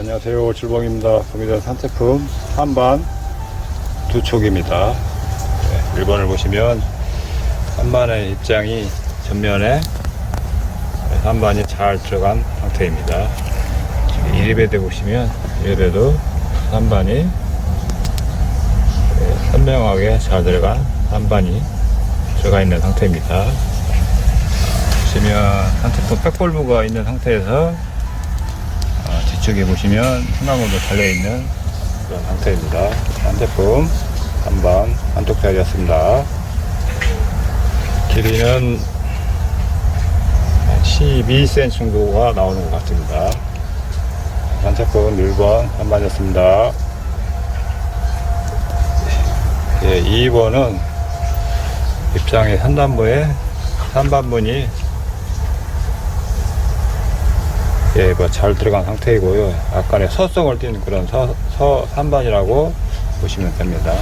예, 안녕하세요. 질봉입니다. 동의전 산제품 한반 두 촉입니다. 네, 1번을 보시면 한반의 입장이 전면에 한반이 잘 들어간 상태입니다. 1배대 보시면 1배도 한반이 네, 선명하게 잘 들어간 한반이 들어가 있는 상태입니다. 보시면 산제품 백볼브가 있는 상태에서 아, 뒤쪽에 보시면 희망으로 달려있는 그런 상태입니다. 한 제품 한반 한쪽짜리였습니다. 길이는 12cm 정도가 나오는 것 같습니다. 한 제품 1번 한반이었습니다. 예, 2번은 입장의 산단부에 산반문이 예, 뭐 잘 들어간 상태이고요. 약간의 서성을 띠는 그런 서, 서, 산반이라고 보시면 됩니다.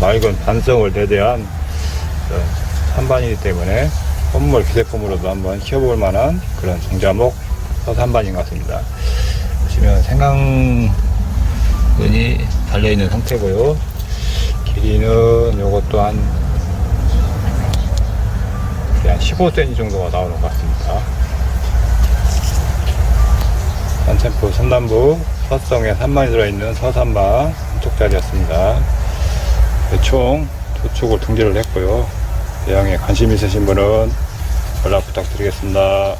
맑은 반성을 대대한 산반이기 때문에 선물 기대품으로도 한번 키워볼 만한 그런 종자목 서산반인 것 같습니다. 보시면 생강근이 달려있는 상태고요. 길이는 요것 또한 한 15cm 정도가 나오는 것 같습니다. 산챔프 선남부 서성에 3만이 들어있는 서산방 한쪽짜리였습니다. 네, 총두 축을 등재를 했고요. 대양에 관심 있으신 분은 연락 부탁드리겠습니다.